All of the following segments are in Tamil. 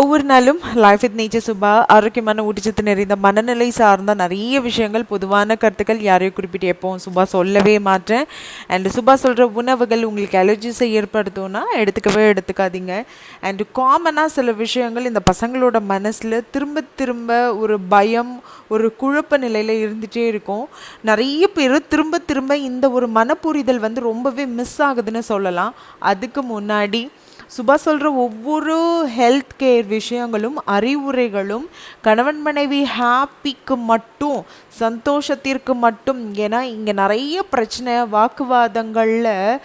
ஒவ்வொரு நாளும் லைஃப் வித் நேச்சர் சுபா ஆரோக்கியமான ஊட்டச்சத்து நிறைந்த மனநிலை சார்ந்த நிறைய விஷயங்கள் பொதுவான கருத்துக்கள் யாரையும் குறிப்பிட்டு எப்போவும் சுபா சொல்லவே மாட்டேன். அண்ட் சுபா சொல்கிற உணவுகள் உங்களுக்கு அலர்ஜிஸை ஏற்படுத்தும்னா எடுத்துக்கவே எடுத்துக்காதீங்க. அண்டு காமனாக சில விஷயங்கள் இந்த பசங்களோட மனசில் திரும்ப திரும்ப ஒரு பயம் ஒரு குழப்ப நிலையில் இருந்துகிட்டே இருக்கும். நிறைய பேர் திரும்ப திரும்ப இந்த ஒரு மனப்புரிதல் வந்து ரொம்பவே மிஸ் ஆகுதுன்னு சொல்லலாம். அதுக்கு முன்னாடி சுபா சொல்கிற ஒவ்வொரு ஹெல்த் கேர் விஷயங்களும் அறிவுரைகளும் கணவன் மனைவி ஹாப்பிக்கு மட்டும் சந்தோஷத்திற்கு மட்டும். ஏன்னா இங்கே நிறைய பிரச்சனை வாக்குவாதங்களில்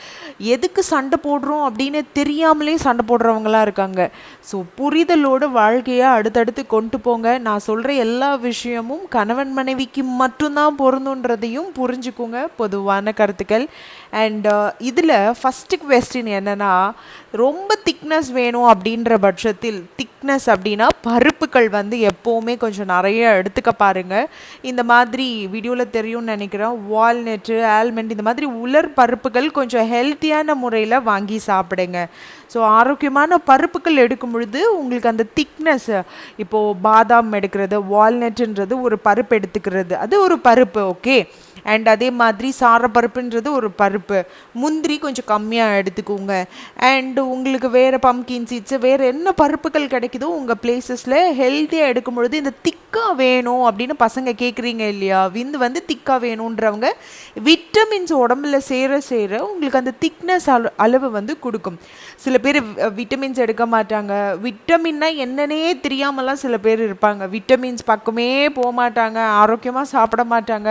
எதுக்கு சண்டை போடுறோம் அப்படின்னு தெரியாமலே சண்டை போடுறவங்களாம் இருக்காங்க. ஸோ புரிதலோடு வாழ்க்கையை அடுத்தடுத்து கொண்டு போங்க. நான் சொல்கிற எல்லா விஷயமும் கணவன் மனைவிக்கு மட்டும்தான் பொருந்துன்றதையும் புரிஞ்சுக்குங்க. பொதுவான கருத்துக்கள். அண்ட் இதில் ஃபஸ்ட்டு கொஸ்டின் என்னென்னா ரொம்ப திக்னஸ் வேணும் அப்படின்ற பட்சத்தில் திக்னஸ் அப்படின்னா பருப்புகள் வந்து எப்போவுமே கொஞ்சம் நிறைய எடுத்துக்க பாருங்கள் இந்த மாதிரி வீடியோவில் தெரியும்னு நினைக்கிறேன். வால்நட்டு ஆல்மண்ட் இந்த மாதிரி உலர் பருப்புகள் கொஞ்சம் ஹெல்த்தியான முறையில் வாங்கி சாப்பிடுங்க. ஸோ ஆரோக்கியமான பருப்புகள் எடுக்கும் பொழுது உங்களுக்கு அந்த திக்னஸ் இப்போது பாதாம் எடுக்கிறது வால்நட்டுன்றது ஒரு பருப்பு எடுத்துக்கிறது. அது ஒரு பருப்பு ஓகே அண்ட் அதே மாதிரி சாரப்பருப்புன்றது ஒரு பருப்பு. முந்திரி கொஞ்சம் கம்மியாக எடுத்துக்கோங்க. அண்டு உங்களுக்கு வேறு பம்கின் சீட்ஸு வேறு என்ன பருப்புகள் கிடைக்குதோ உங்கள் பிளேசஸில் ஹெல்த்தியாக எடுக்கும் பொழுது இந்த திக்காக வேணும் அப்படின்னு பசங்க கேட்குறீங்க இல்லையா? விந்து வந்து திக்காக வேணுன்றவங்க விட்டமின்ஸ் உடம்புல சேர சேர உங்களுக்கு அந்த திக்னஸ் அளவு வந்து கொடுக்கும். சில பேர் விட்டமின்ஸ் எடுக்க மாட்டாங்க. விட்டமின்னா என்னன்னே தெரியாமலாம் சில பேர் இருப்பாங்க. விட்டமின்ஸ் பக்கமே போக மாட்டாங்க ஆரோக்கியமாக சாப்பிட மாட்டாங்க.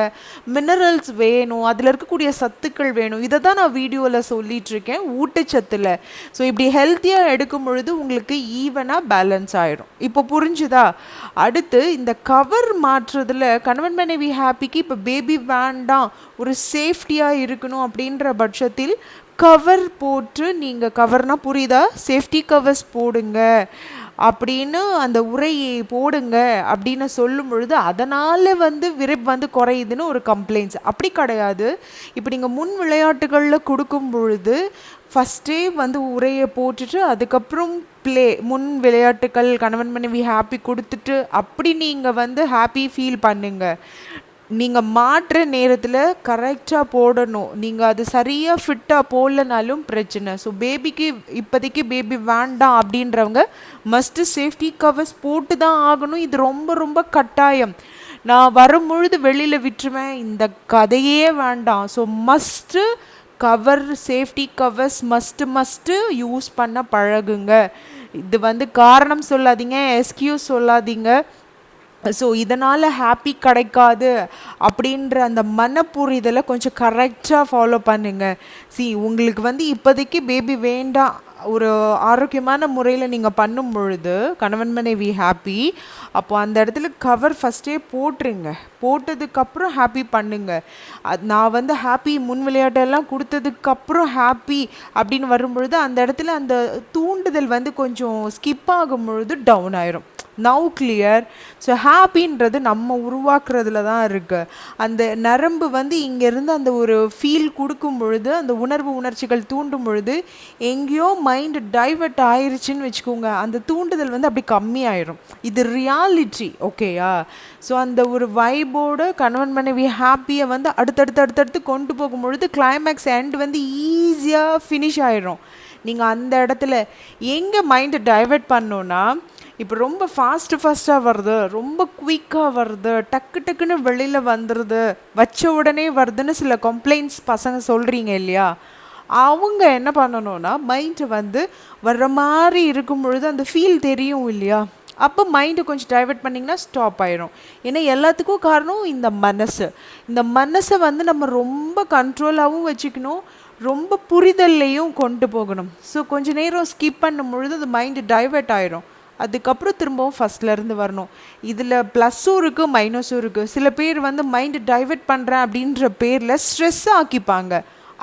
மினரல்ஸ் வேணும் அதில் இருக்கக்கூடிய சத்துக்கள் வேணும். இதை தான் நான் வீடியோவில் சொல்லிகிட்ருக்கேன் இருக்கேன் ஊட்டச்சத்தில். ஸோ இப்படி ஹெல்த்தியாக எடுக்கும் பொழுது உங்களுக்கு ஈவனாக பேலன்ஸ் ஆகிடும் இப்போ புரிஞ்சுதா? அடுத்து இந்த கவர் மாற்றுறதுல கணவன் மனைவி ஹாப்பிக்கு இப்போ பேபி வேண்டாம் ஒரு சேஃப்டியாக இருக்கணும் அப்படின்ற பட்சத்தில் கவர் போட்டு நீங்கள் கவர்னால் புரியுதா? சேஃப்டி கவர்ஸ் போடுங்க. அப்படின்னு அந்த உரையை போடுங்க அப்படின்னு சொல்லும் பொழுது அதனால் வந்து விரைப் வந்து குறையுதுன்னு ஒரு கம்ப்ளைண்ட்ஸ் அப்படி கிடையாது. இப்போ நீங்கள் முன் விளையாட்டுகளில் கொடுக்கும் பொழுது ஃபஸ்ட்டே வந்து உரையை போட்டுட்டு அதுக்கப்புறம் ப்ளே முன் விளையாட்டுகள் கணவன் மனைவி ஹாப்பி கொடுத்துட்டு அப்படி நீங்கள் வந்து ஹாப்பி ஃபீல் பண்ணுங்கள் நீங்கள் மாற்ற நேரத்தில் கரெக்டாக போடணும். நீங்கள் அது சரியாக ஃபிட்டாக போடலனாலும் பிரச்சனை. ஸோ பேபிக்கு இப்போதைக்கு பேபி வேண்டாம் அப்படின்றவங்க மஸ்ட்டு சேஃப்டி கவர்ஸ் போட்டு தான் ஆகணும். இது ரொம்ப ரொம்ப கட்டாயம். நான் வரும்பொழுது வெளியில் விட்டுருவேன். இந்த கதையே வேண்டாம். So must cover safety covers must must use பண்ண பழகுங்க. இது வந்து காரணம் சொல்லாதீங்க எஸ்கியூஸ் சொல்லாதீங்க. ஸோ இதனால் ஹாப்பி கிடைக்காது அப்படின்ற அந்த மனப்புரிதலை கொஞ்சம் கரெக்டாக ஃபாலோ பண்ணுங்க. சி உங்களுக்கு வந்து இப்போதைக்கு பேபி வேண்டாம். ஒரு ஆரோக்கியமான முறையில் நீங்கள் பண்ணும் பொழுது கணவன் மனைவி ஹாப்பி அப்போ அந்த இடத்துல கவர் ஃபஸ்ட்டே போட்டுருங்க. போட்டதுக்கப்புறம் ஹாப்பி பண்ணுங்க. அது நான் வந்து ஹாப்பி முன் விளையாட்டெல்லாம் கொடுத்ததுக்கப்புறம் ஹாப்பி அப்படின்னு வரும்பொழுது அந்த இடத்துல அந்த தூண்டுதல் வந்து கொஞ்சம் ஸ்கிப் ஆகும் பொழுது டவுன் ஆயிரும். நவ் கிளியர் ஸோ ஹாப்பின்றது நம்ம உருவாக்குறதுல தான் இருக்குது அந்த நரம்பு வந்து இங்கேருந்து அந்த ஒரு ஃபீல் கொடுக்கும் பொழுது அந்த உணர்வு உணர்ச்சிகள் தூண்டும் பொழுது எங்கேயோ மைண்டு டைவர்ட் ஆயிருச்சுன்னு வச்சுக்கோங்க. அந்த தூண்டுதல் வந்து அப்படி கம்மியாயிரும். இது ரியாலிட்டி ஓகேயா ஸோ அந்த ஒரு வைபோட கணவன் மனைவி ஹாப்பியை வந்து அடுத்தடுத்து அடுத்தடுத்து கொண்டு போகும் பொழுது கிளைமேக்ஸ் எண்ட் வந்து ஈஸியாக ஃபினிஷ் ஆயிரும். நீங்கள் அந்த இடத்துல எங்கே மைண்டை டைவர்ட் பண்ணோன்னா இப்போ ரொம்ப ஃபாஸ்ட்டு ஃபாஸ்ட்டாக வருது. ரொம்ப குயிக்காக வருது. டக்கு டக்குன்னு வெளியில் வந்துடுது வச்ச உடனே வருதுன்னு சில கம்ப்ளைண்ட்ஸ் பசங்க சொல்கிறீங்க இல்லையா? அவங்க என்ன பண்ணணும்னா மைண்டு வந்து வர்ற மாதிரி இருக்கும் பொழுது அந்த ஃபீல் தெரியும் இல்லையா? அப்போ மைண்டை கொஞ்சம் டைவெர்ட் பண்ணிங்கன்னா ஸ்டாப் ஆயிரும். ஏன்னா எல்லாத்துக்கும் காரணம் இந்த மனசு. இந்த மனசை வந்து நம்ம ரொம்ப கண்ட்ரோலாகவும் வச்சுக்கணும். ரொம்ப புரிதல்லையும் கொண்டு போகணும். ஸோ கொஞ்ச நேரம் ஸ்கிப் பண்ணும் பொழுது அது மைண்டு டைவெர்ட் ஆயிரும். அதுக்கப்புறம் திரும்பவும் ஃபஸ்ட்லேருந்து வரணும். இதில் ப்ளஸ்ஸும் இருக்குது மைனஸும் இருக்குது சில பேர் வந்து மைண்டு டைவெர்ட் பண்ணுறேன் அப்படின்ற பேரில் ஸ்ட்ரெஸ் ஆக்கிப்பாங்க.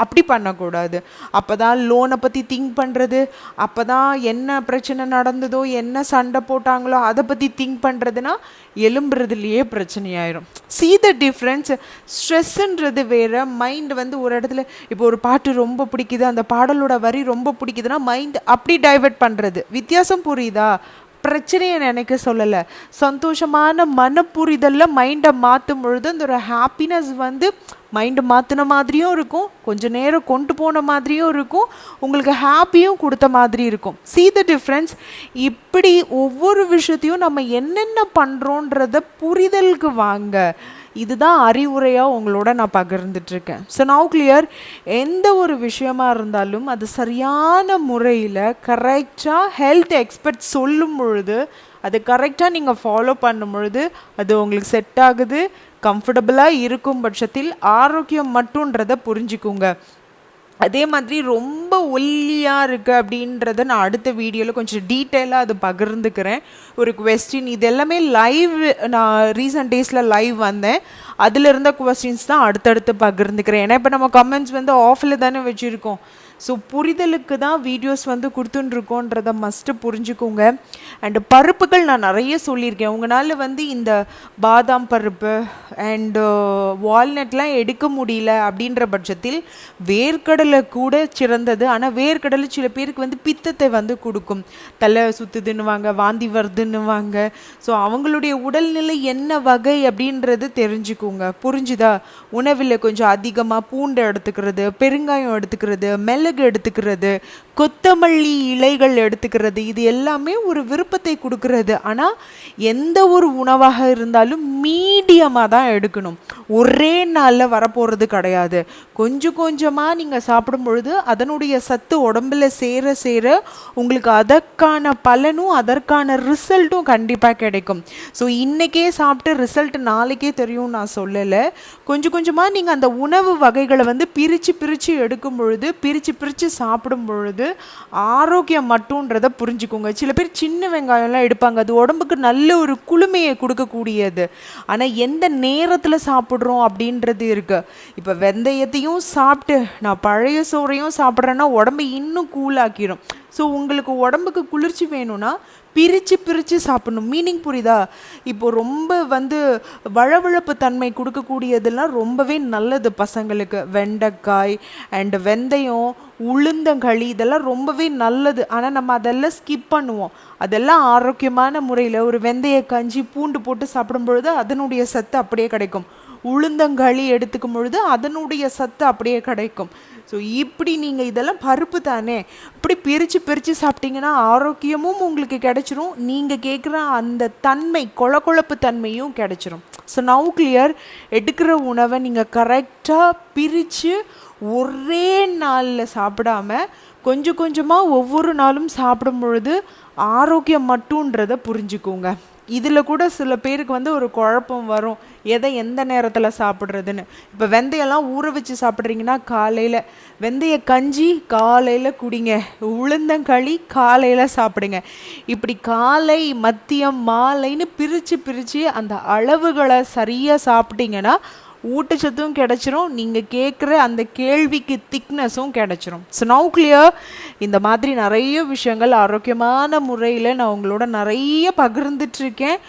அப்படி பண்ணக்கூடாது. அப்போ தான் லோனை பற்றி திங்க் பண்ணுறது அப்போ தான் என்ன பிரச்சனை நடந்ததோ என்ன சண்டை போட்டாங்களோ அதை பற்றி திங்க் பண்ணுறதுனா எலும்புறதுலையே பிரச்சனையாயிரும். சீ த டிஃப்ரென்ஸ் ஸ்ட்ரெஸ்ஸுன்றது வேறு மைண்ட் வந்து ஒரு இடத்துல இப்போ ஒரு பாட்டு ரொம்ப பிடிக்குது அந்த பாடலோட வரி ரொம்ப பிடிக்குதுன்னா மைண்ட் அப்படி டைவெர்ட் பண்ணுறது வித்தியாசம் புரியுதா? பிரச்சனையை நினைக்க சொல்லலை. சந்தோஷமான மனப்புரிதலில் மைண்டை மாற்றும் பொழுது அந்த ஒரு ஹாப்பினஸ் வந்து மைண்டு மாற்றின மாதிரியும் இருக்கும். கொஞ்சம் நேரம் கொண்டு போன மாதிரியும் இருக்கும். உங்களுக்கு ஹாப்பியும் கொடுத்த மாதிரி இருக்கும். சீ த டிஃப்ரென்ஸ் இப்படி ஒவ்வொரு விஷயத்தையும் நம்ம என்னென்ன பண்ணுறோன்றத புரிதலுக்கு வாங்க. இதுதான் அறிவுரையாக உங்களோட நான் பகிர்ந்துட்டுருக்கேன். ஸோ நவு கிளியர் எந்த ஒரு விஷயமா இருந்தாலும் அது சரியான முறையில் கரெக்டாக ஹெல்த் எக்ஸ்பர்ட் சொல்லும் பொழுது அது கரெக்டாக நீங்கள் ஃபாலோ பண்ணும் பொழுது அது உங்களுக்கு செட் ஆகுது கம்ஃபர்டபுளாக இருக்கும் பட்சத்தில் ஆரோக்கியம் மட்டுன்றதை புரிஞ்சுக்குங்க. அதே மாதிரி ரொம்ப ஒல்லியாக இருக்குது அப்படின்றத நான் அடுத்த வீடியோவில் கொஞ்சம் டீட்டெயிலாக அது பகிர்ந்துக்கிறேன். ஒரு கொஸ்டின் இது எல்லாமே லைவ் நான் ரீசெண்ட் டேஸில் லைவ் வந்தேன். அதில் இருந்த கொஸ்டின்ஸ் தான் அடுத்தடுத்து பகிர்ந்துக்கிறேன். ஏன்னா இப்போ நம்ம கமெண்ட்ஸ் வந்து ஆஃபில் தானே வச்சுருக்கோம். ஸோ புரிதலுக்கு தான் வீடியோஸ் வந்து கொடுத்துட்டுருக்கோன்றத மஸ்ட்டு புரிஞ்சுக்கோங்க. அண்டு பருப்புகள் நான் நிறைய சொல்லியிருக்கேன். உங்களால் வந்து இந்த பாதாம் பருப்பு அண்டு வால்நட்லாம் uh, எடுக்க முடியல அப்படின்ற பட்சத்தில் வேர்க்கடலை கூட சிறந்தது. ஆனால் வேர்க்கடலை சில பேருக்கு வந்து பித்தத்தை வந்து கொடுக்கும். தலை சுற்றுதுன்னுவாங்க வாந்தி வருதுன்னுவாங்க. ஸோ அவங்களுடைய உடல்நிலை என்ன வகை அப்படின்றது தெரிஞ்சுக்கோங்க. புரிஞ்சுதா? உணவில் கொஞ்சம் அதிகமாக பூண்டை எடுத்துக்கிறது பெருங்காயம் எடுத்துக்கிறது மிளகு எடுத்துக்கிறது கொத்தமல்லி இலைகள் எடுத்துக்கிறது இது எல்லாமே ஒரு விருப்பத்தை கொடுக்கறது. ஆனால் எந்த ஒரு உணவாக இருந்தாலும் மீடியமாக தான் எடுக்கணும். ஒரே நாளில் வரப்போகிறது கிடையாது. கொஞ்சம் கொஞ்சமாக நீங்கள் சாப்பிடும் பொழுது அதனுடைய சத்து உடம்புல சேர சேர உங்களுக்கு அதற்கான பலனும் அதற்கான ரிசல்ட்டும் கண்டிப்பாக கிடைக்கும். ஸோ இன்றைக்கே சாப்பிட்டு ரிசல்ட் நாளைக்கே தெரியும் நான் சொல்லலை. கொஞ்சம் கொஞ்சமாக நீங்கள் அந்த உணவு வகைகளை வந்து பிரித்து பிரித்து எடுக்கும் பொழுது பிரித்து பிரித்து சாப்பிடும் பொழுது ஆரோக்கியம் மட்டுன்றதை புரிஞ்சுக்கோங்க. சில பேர் சின்ன வெங்காயம்லாம் எடுப்பாங்க. அது உடம்புக்கு நல்ல ஒரு குளுமையை கொடுக்கக்கூடியது. ஆனால் எந்த நேரத்தில் சாப்பிட்றோம் அப்படின்றது இருக்குது இப்போ வெந்தயத்தையும் சாப்பிட்டு நான் பழைய சோறையும் சாப்பிட்றேன்னா உடம்பை இன்னும் கூலாக்கிடும் ஸோ உங்களுக்கு உடம்புக்கு குளிர்ச்சி வேணும்னா பிரித்து பிரித்து சாப்பிடணும். மீனிங் புரியுதா? இப்போ ரொம்ப வந்து வழவழப்பு தன்மை கொடுக்கக்கூடியதெல்லாம் ரொம்பவே நல்லது பசங்களுக்கு. வெண்டைக்காய் அண்டு வெந்தயம் உளுந்தங்களி இதெல்லாம் ரொம்பவே நல்லது. ஆனால் நம்ம அதெல்லாம் ஸ்கிப் பண்ணுவோம். அதெல்லாம் ஆரோக்கியமான முறையில் ஒரு வெந்தய கஞ்சி பூண்டு போட்டு சாப்பிடும்பொழுது அதனுடைய சத்து அப்படியே கிடைக்கும். உளுந்தங்களி எடுத்துக்கும் பொழுது அதனுடைய சத்து அப்படியே கிடைக்கும். ஸோ இப்படி நீங்கள் இதெல்லாம் பருப்பு தானே. இப்படி பிரித்து பிரித்து சாப்பிட்டீங்கன்னா ஆரோக்கியமும் உங்களுக்கு கிடைச்சிரும். நீங்கள் கேட்குற அந்த தன்மை கொழகொழப்பு தன்மையும் கிடைச்சிரும். ஸோ நவு கிளியர் எடுக்கிற உணவை நீங்கள் கரெக்டாக பிரித்து ஒரே நாளில் சாப்பிடாம கொஞ்சம் கொஞ்சமாக ஒவ்வொரு நாளும் சாப்பிடும் பொழுது ஆரோக்கியம் மட்டுன்றதை புரிஞ்சுக்கோங்க. இதில் கூட சில பேருக்கு வந்து ஒரு குழப்பம் வரும். எதை எந்த நேரத்தில் சாப்பிட்றதுன்னு. இப்போ வெந்தயம்லாம் ஊற வச்சு சாப்பிட்றீங்கன்னா காலையில் வெந்தய கஞ்சி காலையில் குடிங்க. உளுந்தங்களி காலையில் சாப்பிடுங்க. இப்படி காலை மதியம் மாலைன்னு பிரித்து பிரித்து அந்த அளவுகளை சரியாக சாப்பிட்டீங்கன்னா ஊட்டச்சத்தும் கிடைச்சிரும் நீங்கள் கேட்குற அந்த கேள்விக்கு திக்னஸும் கிடச்சிரும். ஸோ நவு கிளியர் இந்த மாதிரி நிறைய விஷயங்கள் ஆரோக்கியமான முறையில் நான் உங்களோட நிறைய பகிர்ந்துட்டுருக்கேன்.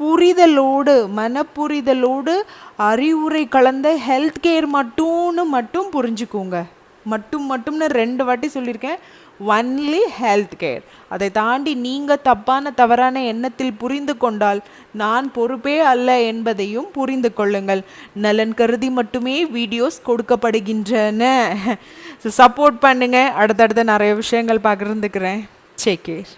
புரிதலோடு மனப்புரிதலோடு அறிவுரை கலந்த ஹெல்த் கேர் மட்டும்னு மட்டும் புரிஞ்சுக்கோங்க. மட்டும் மட்டும்னு ரெண்டு வாட்டி சொல்லியிருக்கேன். ஒன்லி ஹெல்த் கேர் அதை தாண்டி நீங்கள் தப்பான தவறான எண்ணத்தில் புரிந்து கொண்டால் நான் பொறுப்பே அல்ல என்பதையும் புரிந்து கொள்ளுங்கள். நலன் கருதி மட்டுமே வீடியோஸ் கொடுக்கப்படுகின்றன. ஸோ சப்போர்ட் பண்ணுங்கள் அடுத்தடுத்த நிறைய விஷயங்கள் பகிர்ந்துக்கிறேன். Take care